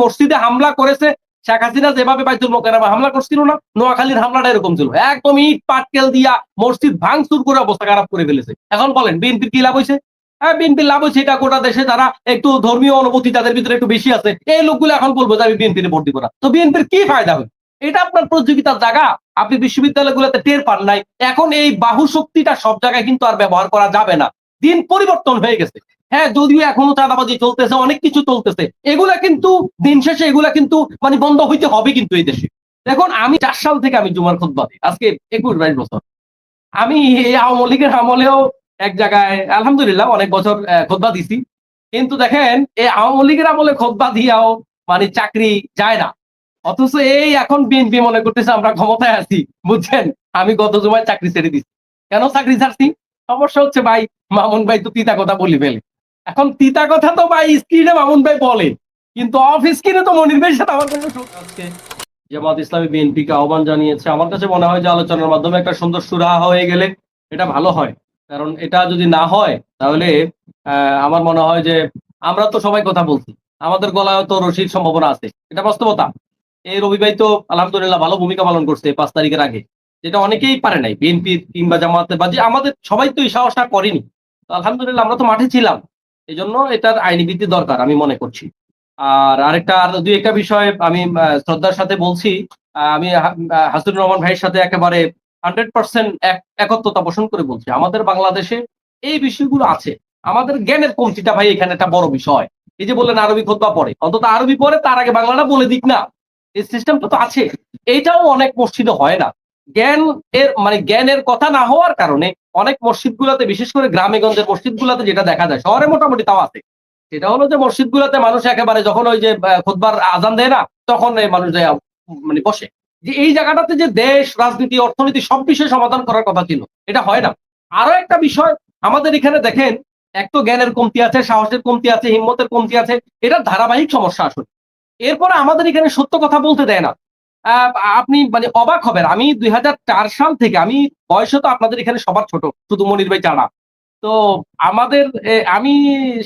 মসজিদে হামলা করেছে, শেখ হাসিনা যেভাবে বাইতুল মোকাররমে হামলা করছিল না, নোয়াখালীর হামলাটা এরকম ছিল। একদম ইট পাটকেল দিয়া মসজিদ ভাঙচুর করে অবস্থা খারাপ করে ফেলেছে। এখন বলেন, বিএনপির কি লাভ হয়েছে? হ্যাঁ বিএনপির লাভ হয়েছে, এটা গোটা দেশে তারা একটু ধর্মীয় অনুভূতি তাদের ভিতরে একটু বেশি আছে, এই লোকগুলো এখন বলব যে আমি বিএনপির ভর্তি করা তো বিএনপির কি ফায়দা হবে? এটা আপনার প্রতিযোগিতার জায়গা। আপনি বিশ্ববিদ্যালয়গুলোতে টের পান নাই। এখন এই বাহু শক্তিটা সব জায়গায় কিন্তু আর ব্যবহার করা যাবে না। দিন পরিবর্তন হয়ে গেছে। হ্যাঁ যদিও এখনও চাঁদাবাজি চলতেছে, অনেক কিছু চলতেছে। এগুলা কিন্তু দিন শেষে এগুলা কিন্তু মানে বন্ধ হইতে হবে কিন্তু এই দেশে। দেখুন, আমি চার সাল থেকে আমি জুমার খুদ্া দিই। আজকে একুশ বাইশ বছর। আমি এই আওয়ামী লীগের আমলেও এক জায়গায়, আলহামদুলিল্লাহ, অনেক বছর খোদবা দিছি। কিন্তু দেখেন, এই আওয়ামী লীগের আমলে খোদবা দিয়াও মানে চাকরি যায় না। অথচ এই এখন বিএনপি মনে করতেছে, আমরা ক্ষমতায় আছি, বুঝছেন? আমি গত জুমায় চাকরি ছেড়ে দিচ্ছি কেন চাকরি ছাড়ছি? সমস্যা হচ্ছে, ভাই, মামুন ভাই তো তিতা কথা বলি ফেলে। এখন তিতা কথা তো ভাই স্ক্রিনে মামুন ভাই বলে, কিন্তু অফ স্ক্রিনে তো মনির ভাইয়ের সাথে আমার আজকে জামাত ইসলামী বিএনপি কে আহ্বান জানিয়েছে। আমার কাছে মনে হয় যে আলোচনার মাধ্যমে একটা সুন্দর সুরাহা হয়ে গেলে এটা ভালো হয়। কারণ এটা যদি না হয়, তাহলে আমার মনে হয় যে আমরা তো সবাই কথা বলছি। আমাদের গলায় তো রশির সম্ভাবনা আছে। এটা বাস্তবতা। এই রবি ভাই তো আলহামদুলিল্লাহ ভালো ভূমিকা পালন করছে পাঁচ তারিখের আগে। যেটা অনেকেই পারে নাই, বিএনপি কিংবা জামাতে বা যে আমাদের সবাই তো এই সাহসটা করেনি। আলহামদুলিল্লাহ আমরা তো মাঠে ছিলাম। এই জন্য এটার আইনি ভিত্তি দরকার আমি মনে করছি। আর আরেকটা আর দুই একটা বিষয় আমি শ্রদ্ধার সাথে বলছি। আমি হা- আহ, হাসিনুর রহমান ভাইয়ের সাথে একেবারে হান্ড্রেড পার্সেন্ট একত্রতা পোষণ করে বলছি। আমাদের বাংলাদেশে এই বিষয়গুলো আছে। আমাদের জ্ঞানের কমতিটা ভাই এখানে একটা বড় বিষয়। এই যে বললেন আরবি খোদবা পড়ে। অন্তত আরবি পড়ে তার আগে বাংলাটা বলে দিক না। এই সিস্টেমটা তো আছে। এইটাও অনেক মসজিদে হয় না। জ্ঞান এর মানে জ্ঞানের কথা না হওয়ার কারণে অনেক মসজিদ গুলাতে বিশেষ করে গ্রামে গঞ্জের মসজিদ গুলাতে যেটা দেখা যায় শহরে মোটামুটি তাও আছে। সেটা হলো যে মসজিদ গুলাতে মানুষ একেবারে যখন ওই যে আহ, খুতবার আজান দেয় না তখন মানুষ মানে বসে। যে এই জায়গাটাতে যে দেশ রাজনীতি অর্থনীতি সব বিষয় সমাধান করার কথা ছিল এটা হয় না। আরও একটা বিষয় আমাদের এখানে দেখেন এক তো জ্ঞানের কমতি আছে সাহসের কমতি আছে হিম্মতের কমতি আছে এটা ধারাবাহিক সমস্যা আসলে। এরপরে আমাদের এখানে সত্য কথা বলতে দেয় না। আপনি মানে অবাক হবেন। আমি দুই হাজার চার সাল থেকে আমি, বয়সে তো আপনাদের এখানে সবার ছোট শুধু মনির ভাই চাড়া তো আমাদের আমি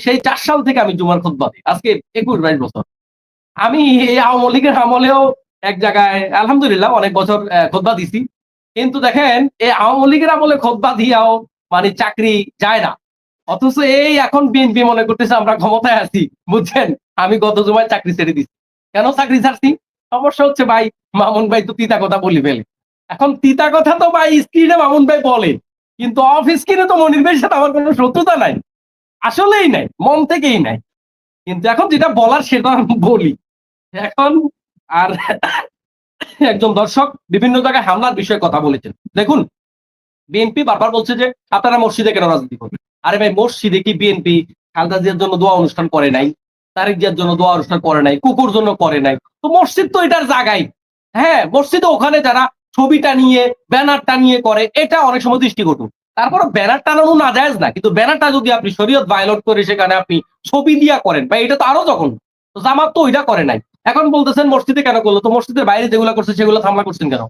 সেই চার সাল থেকে আমি জুমার খুদ্া দিই। আজকে একুশ, বাইশ বছর। আমি এই আওয়ামী লীগের আমলেও এক জায়গায়, আলহামদুলিল্লাহ, অনেক বছর খোদবা দিছি। কিন্তু দেখেন, এই আওয়ামী লীগের আমলে খোদবা দিয়াও মানে চাকরি যায় না। অথচ এই এখন বিএনপি মনে করতেছে আমরা ক্ষমতায় আছি, বুঝছেন? আমি গত জুমায় চাকরি ছেড়ে দিচ্ছি কেন চাকরি ছাড়ছি? সমস্যা হচ্ছে ভাই, মামুন ভাই তো তিতা কথা বলি ফেলে। এখন তিতা কথা তো ভাই স্ক্রিনে মামুন ভাই বলে, কিন্তু অফ স্ক্রিনে তো মনির ভাইয়ের সাথে আমার কোনো শত্রুতা নাই। আসলেই নাই, মন থেকেই নাই। কিন্তু এখন যেটা বলার সেটা বলি। এখন আর একজন দর্শক বিভিন্ন জায়গায় হামলার বিষয়ে কথা বলেছেন। দেখুন, বিএনপি বারবার বলছে যে আপনারা মসজিদে কেন রাজনীতি করবেন? আরে ভাই, মসজিদে কি বিএনপি খালদা জিয়ার জন্য দোয়া অনুষ্ঠান করে নাই? তারেক জিয়ার জন্য দোয়া অনুষ্ঠান করে নাই? কুকুর জন্য করে নাই? তো মসজিদ তো এটার জায়গায় হ্যাঁ মসজিদে ওখানে যারা ছবিটা নিয়ে, ব্যানারটা নিয়ে করে, এটা অনেক সময় দৃষ্টিকটু তারপর ব্যানার টানানো না যায় না, কিন্তু ব্যানারটা যদি আপনি শরীয়ত ভায়োলেট করে সেখানে আপনি ছবি দিয়া করেন, বা এটা তো আরও যখন জামাত তো ওইটা করে নাই। এখন বলতেছেন মসজিদে কেন করল? তো মসজিদের বাইরে যেগুলো করছে সেগুলো হামলা করছেন কেন?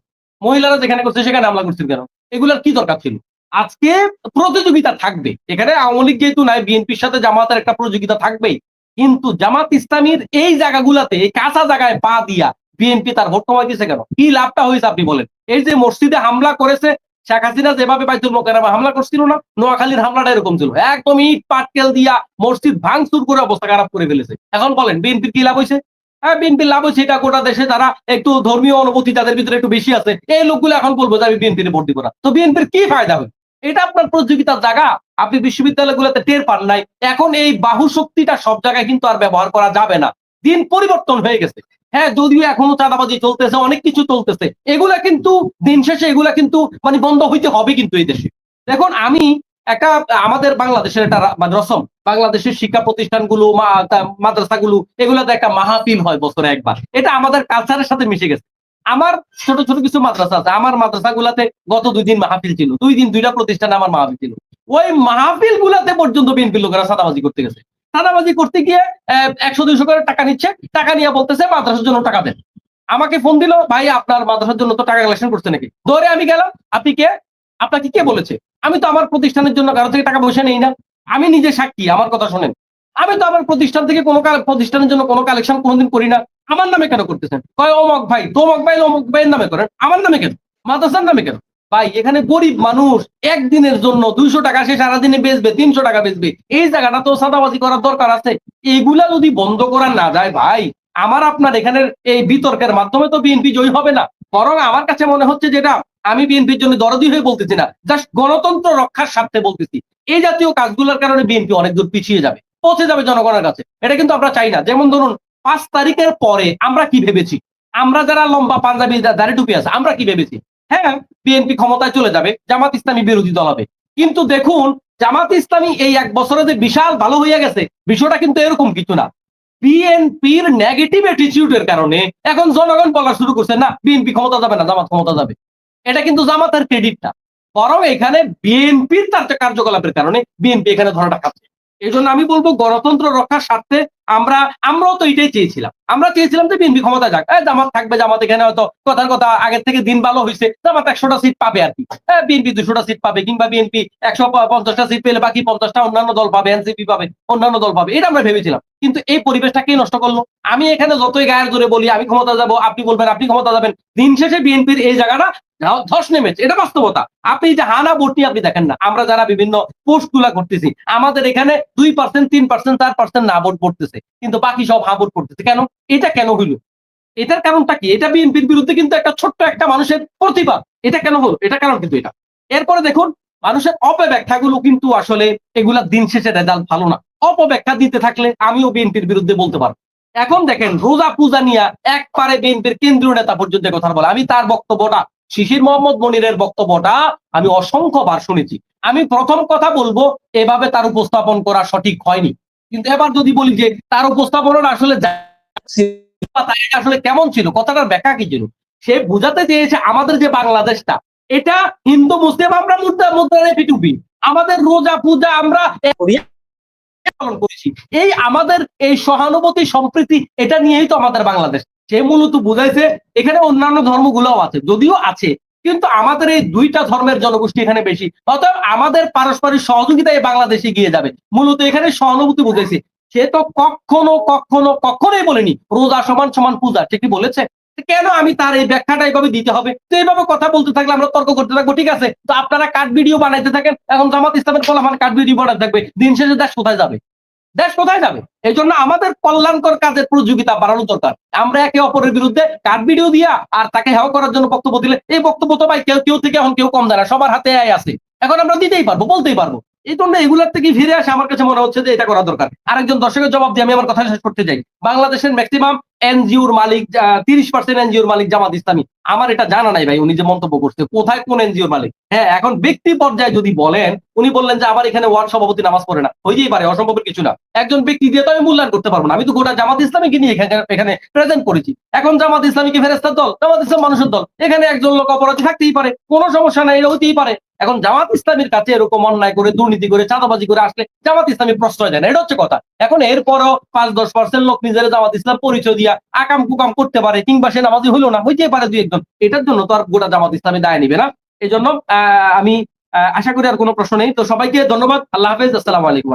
মহিলারা যেখানে করছে সেখানে হামলা করছেন কেন? এগুলোর কি দরকার ছিল? আজকে প্রতিযোগিতা থাকবে। এখানে আওয়ামী লীগ যেহেতু নাই, বিএনপির সাথে জামাতের একটা প্রতিযোগিতা থাকবেই। কিন্তু জামাত ইসলামীর এই জায়গাগুলাতে, এই কাঁচা জায়গায় পা দিয়া বিএনপি তার ভোট কমাই দিয়েছে কেন? কি লাভটা হয়েছে আপনি বলেন? এই যে মসজিদে হামলা করেছে, শেখ হাসিনা যেভাবে বাইতুল মোকাররমে হামলা করছিল না, নোয়াখালীর হামলাটা এরকম ছিল। একদম ইট পাটকেল দিয়া মসজিদ ভাঙচুর করে অবস্থা খারাপ করে ফেলেছে। এখন বলেন, বিএনপির কি লাভ হয়েছে? হ্যাঁ বিএনপির লাভ হয়েছে এটা গোটা দেশে তারা একটু ধর্মীয় অনুভূতি তাদের ভিতরে একটু বেশি আছে। এই লোকগুলো এখন বলব যে আমি বিএনপির ভর্তি করা তো বিএনপির কি ফায়দা হবে? এটা আপনার প্রতিযোগিতার জায়গা। আপনি বিশ্ববিদ্যালয়গুলোতে টের পান নাই। এখন এই বাহু শক্তিটা সব জায়গায় কিন্তু আর ব্যবহার করা যাবে না। দিন পরিবর্তন হয়ে গেছে। হ্যাঁ যদিও এখনও চাঁদাবাজি চলতেছে, অনেক কিছু চলতেছে। এগুলা কিন্তু দিন শেষে এগুলা কিন্তু মানে বন্ধ হইতে হবে কিন্তু এই দেশে। দেখুন, আমি একটা, আমাদের বাংলাদেশের একটা মানে রসম, বাংলাদেশের শিক্ষা প্রতিষ্ঠানগুলো মাদ্রাসাগুলো, এগুলাতে একটা মাহফিল হয় বছরে একবার। এটা আমাদের কালচারের সাথে মিশে গেছে। আমার ছোট ছোট কিছু মাদ্রাসা আছে। আমার মাদ্রাসাগুলাতে গত দুই দিন মাহফিল ছিল। দুই দিন দুইটা প্রতিষ্ঠানে আমার মাহফিল ছিল। ওই মাহফিল গুলাতে পর্যন্ত বিএনপি লোকেরা সাদাবাজি করতে গেছে। সাদাবাজি করতে গিয়ে একশো, দুইশো করে টাকা নিচ্ছে, টাকা নিয়ে বলতেছে মাদ্রাসার জন্য টাকা দেন। আমাকে ফোন দিল, ভাই, আপনার মাদ্রাসার জন্য তো টাকা কালেকশন করছে নাকি? ধরে আমি গেলাম, আপনি কে? আপনাকে কে বলেছে? আমি তো আমার প্রতিষ্ঠানের জন্য কারও থেকে টাকা পয়সা নেই না। আমি নিজে সাক্ষী, আমার কথা শোনেন। আমি তো আমার প্রতিষ্ঠান থেকে কোনো প্রতিষ্ঠানের জন্য কোনো কালেকশন কোনোদিন করি না। আমার নামে কেন করতেছেন? কয়, অমক ভাই তমক ভাই, অমক ভাইয়ের নামে করেন। আমার নামে কেন? মাদ্রাসার নামে কেন? ভাই, এখানে গরিব মানুষ একদিনের জন্য দুইশো টাকা সে সারাদিনে বেচবে, তিনশো টাকা বেচবে। এই জায়গাটা তো সাদাবাজি করার দরকার আছে। এগুলা যদি বন্ধ করা না যায় ভাই, আমার আপনার এখানে এই বিতর্কের মাধ্যমে তো বিএনপি জয়ী হবে না। বরং আমার কাছে মনে হচ্ছে যেটা, আমি বিএনপির জন্য দরদি হয়ে বলতেছি না জাস্ট গণতন্ত্র রক্ষার স্বার্থে বলতেছি। এই জাতীয় কাজগুলোর কারণে বিএনপি অনেক দূর পিছিয়ে যাবে, পৌঁছে যাবে জনগণের কাছে। এটা কিন্তু আমরা চাই না। যেমন ধরুন, পাঁচ তারিখের পরে আমরা কি ভেবেছি? আমরা যারা লম্বা পাঞ্জাবি দাঁড়ি টুপি আছে, আমরা কি ভেবেছি? হ্যাঁ বিএনপি ক্ষমতায় চলে যাবে, জামাত ইসলামী বিরোধী দল হবে। কিন্তু দেখুন, জামাত ইসলামী এই এক বছরে যে বিশাল ভালো হয়ে গেছে, বিষয়টা কিন্তু এরকম কিছু না। বিএনপির নেগেটিভ অ্যাটিটিউডের কারণে এখন জনগণ বলা শুরু করছে, না, বিএনপি ক্ষমতা যাবে না, জামাত ক্ষমতা যাবে। এটা কিন্তু জামাতের ক্রেডিট না। বরং এখানে বিএনপির তার কার্যকলাপের কারণে বিএনপি এখানে ধরাটা খাচ্ছে। এই জন্য আমি বলব গণতন্ত্র রক্ষার স্বার্থে আমরা, আমরাও তো এটাই চেয়েছিলাম। আমরা চেয়েছিলাম যে বিএনপি ক্ষমতা যাক। জামাত থাকবে, জামাত এখানে হয়তো কথার কথা আগের থেকে দিন ভালো হয়েছে জামাত একশোটা সিট পাবে আর কি। বিএনপি দুশোটা সিট পাবে কিংবা বিএনপি একশো পঞ্চাশটা সিট পেলে বাকি পঞ্চাশটা অন্যান্য দল পাবে, এনসিপি পাবে, অন্যান্য দল পাবে। এটা আমরা ভেবেছিলাম। কিন্তু এই পরিবেশটা কে নষ্ট করল? আমি এখানে যতই গায়ের জোরে বলি, আমি ক্ষমতা যাব, আপনি বলবেন, আপনি ক্ষমতা যাবেন। দিন শেষে বিএনপির এই জায়গাটা ধস নেমেছে। এটা বাস্তবতা। আপনি যে হানা ভোট আপনি দেখেন না। আমরা যারা বিভিন্ন পোস্টগুলা করতেছি, আমাদের এখানে দুই পার্সেন্ট তিন পার্সেন্ট চার পার্সেন্ট না ভোট পড়তেছে। কিন্তু বাকি সব হা ভোট পড়তেছে। কেন? এটা কেন হইল? এটার কারণটা কি? এটা বিএনপির বিরুদ্ধে কিন্তু একটা ছোট্ট একটা মানুষের প্রতিবাদ। এটা কেন হলো? এটা কারণ কিন্তু এটা। এরপরে দেখুন, মানুষের অপব্যাখ্যাগুলো কিন্তু আসলে এগুলা দিন শেষে রেজাল্ট ভালো না। অপব্যাখ্যা দিতে থাকলে আমিও বিএনপির বিরুদ্ধে বলতে পারব। এখন দেখেন, রোজা পূজা নিয়ে একবারে বিএনপির কেন্দ্রীয় নেতা পর্যন্ত কথা বলে। আমি তার বক্তব্যটা, শিশির মোহাম্মদ মনিরের বক্তব্যটা আমি অসংখ্যবার শুনেছি। আমি প্রথম কথা বলব, এভাবে তার উপস্থাপন করা সঠিক হয়নি। কিন্তু এবার যদি বলি যে তার উপস্থাপনা আসলে আসলে কেমন ছিল, কথাটার ব্যাখ্যা কি ছিল? সে বুঝাতে চেয়েছে আমাদের যে বাংলাদেশটা, এটা হিন্দু, মুসলিম, আমরা মুদ্রা মুদ্রা পিটুপি আমাদের রোজা, পূজা আমরা পালন করেছি। এই আমাদের এই সহানুভূতি সম্প্রীতি, এটা নিয়েই তো আমাদের বাংলাদেশ। সে মূলত বুঝাইছে, এখানে অন্যান্য ধর্মগুলোও আছে, যদিও আছে, কিন্তু আমাদের এই দুইটা ধর্মের জনগোষ্ঠী এখানে বেশি। অতএব আমাদের পারস্পরিক সহযোগিতায় বাংলাদেশে গিয়ে যাবে। মূলত এখানে সহানুভূতি বুঝাইছে। সে তো কখনো কখনো, কখনোই বলেনি, রোজা সমান সমান পূজা সে কি বলেছে? কেন আমি তার এই ব্যাখ্যাটা এইভাবে দিতে হবে? তো এইভাবে কথা বলতে থাকলে আমরা তর্ক করতে থাকব, ঠিক আছে? তো আপনারা কাট ভিডিও বানাইতে থাকেন, এখন জামাত ইসলামের কলামান কাট ভিডিও বানাতে থাকবে। দিন শেষে দেশ কোথায় যাবে? দেশ কোথায় যাবে? এই জন্য আমাদের কল্যাণকর কাজের প্রতিযোগিতা বাড়ানো দরকার। আমরা একে অপরের বিরুদ্ধে কাট ভিডিও দিয়া আর তাকে হেও করার জন্য বক্তব্য দিলে, এই বক্তব্য তো ভাই কেউ কেউ থেকে এখন কেউ কম দাঁড়া সবার হাতে আয় আছে। এখন আমরা দিতেই পারব, বলতেই পারব। এই জন্য এগুলোর থেকে ফিরে আসে আমার কাছে মনে হচ্ছে যে এটা করা দরকার। আরেকজন দর্শকের জবাব দিয়ে আমি আমার কথা শেষ করতে চাই। বাংলাদেশের ম্যাক্সিমাম এনজিওর মালিক তিরিশ পার্সেন্ট এনজিওর মালিক জামাত ইসলামী। আমার এটা জানা নাই ভাই, উনি যে মন্তব্য করছে। কোথায় কোন এনজিওর মালিক? হ্যাঁ এখন ব্যক্তি পর্যায়ে যদি বলেন, উনি বললেন যে আমার এখানে ওয়ার্ড সভাপতি নামাজ পড়ে না। হইতেই পারে, অসম্ভবের কিছু না। একজন ব্যক্তি দিয়ে তো আমি মূল্যায়ন করতে পারব না। আমি তো গোটা জামাত ইসলামীকে নিয়ে এখানে প্রেজেন্ট করেছি। এখন জামাত ইসলামীকে ফেরেস্তার দল? জামাত ইসলাম মানুষের দল। এখানে একজন লোক অপরাধী থাকতেই পারে। কোনো সমস্যা নাই, এটা হইতেই পারে। এখন জামাত ইসলামীর কাছে এরকম অন্যায় করে, দুর্নীতি করে, চাঁদাবাজি করে আসলে জামাত ইসলামী প্রশ্রয় দেয় না। এটা হচ্ছে কথা। এখন এরপরও পাঁচ, দশ পার্সেন্ট লোক নিজের জামাত ইসলাম পরিচয় দিয়া আকাম কুকাম করতে পারে, কিংবা সে নামাজি হইল না হইতে পারে দুই একজন। এটার জন্য তো আর গোটা জামাত ইসলামী দায় নিবে না। এই জন্য আমি আশা করি আর কোনো প্রশ্ন নেই। তো সবাইকে ধন্যবাদ। আল্লাহ হাফেজ। আসসালামু আলাইকুম